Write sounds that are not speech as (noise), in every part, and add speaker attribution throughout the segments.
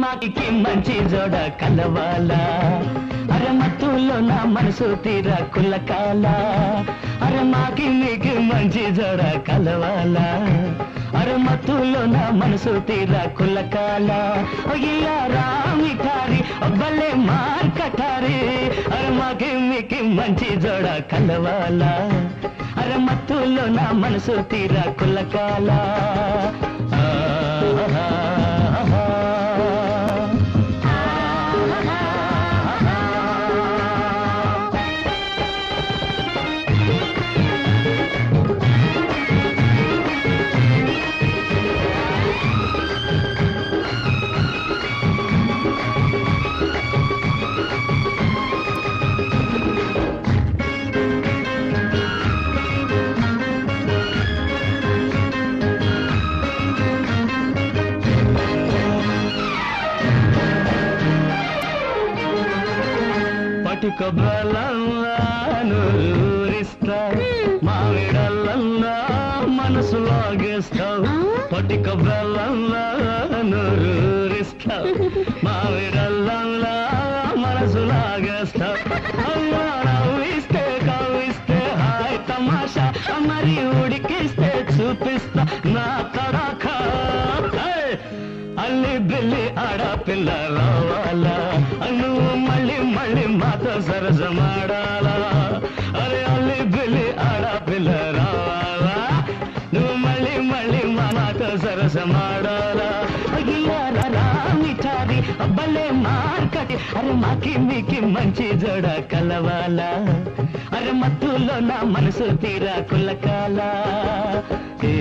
Speaker 1: మాకి మంచి జోడ కలవాలా? అరే నా మనసు తీరా కుల్లకాల అరే మాకి మీకు మంచి జోడ కలవాలా? అరే నా మనసు తీరా కుల్లకాల అయ్యా రామిఠారి భలే మార్ కఠారి అరే మాకి మీకు మంచి జోడ కలవాలా? అరే నా మనసు తీరా కుల్లకాల పటిక బలన్నాను ఊరిస్తావు మామిడల్లన్నా మనసు లాగేస్తావు పటిక బలన్నాను ఊరిస్తావు మామిడల్లన్నా మనసు లాగేస్తావు అమ్మా నవ్విస్తే కవ్విస్తే హాయ్ తమాషా. మరి ఉడికిస్తే చూపిస్తా. నా తడాక అల్లి బిల్లి ఆడపిల్ల రావాలా? మళ్ళీ మళ్ళీ మాతో సరసమాడాలా? అరే అల్లి బిల్లి ఆడపిల్ల రావాలా? నువ్వు మళ్ళీ మళ్ళీ మా మాతో సరసమాడాలా? మిఠారి అబ్బలే మార్కటి. అరే మాకి మీకి మంచి జోడ కలవాలా? అరే మత్తులో నా మనసు తీరా కుల్లకాల ఏ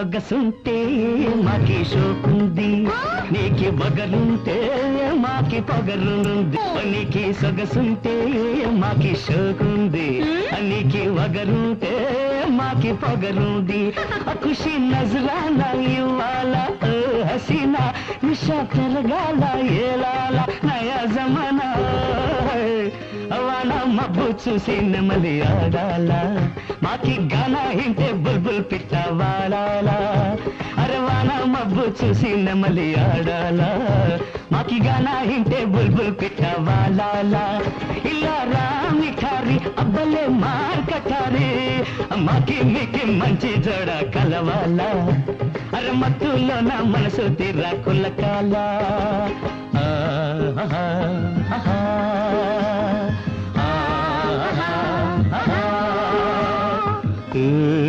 Speaker 1: సొగసుంటే మాకి షోకుంది నీకి బగరుంటే మాకి పగరుంది నీకి సొగసుంటే మాకి షోకుంది నీకి వగరుంటే మాకి పగరుంది. (laughs) ఖుషి నజరానా ఇవ్వాల ఓ హసీనా నిషా పెరగాల ఏలాల నయా జమానా. మబ్బు చూసి నెమ్మది ఆడాలా? మాకి గానా ఇంటే బుల్బుల్ పిట్ట వాడాలా? అరవానా మబ్బు చూసి నెమ్మది ఆడాలా? మాకి గానా ఇంటే బుల్బుల్ పిట్ట వాడాలా? ఇలా రామిఠారి అబ్బలే మార్కటారి. మాకి మీకి మంచి జోడ కలవాలా? అరే మత్తులో నా మనసు తీరా కుల్లకాల ఆహా ఆహా Mm.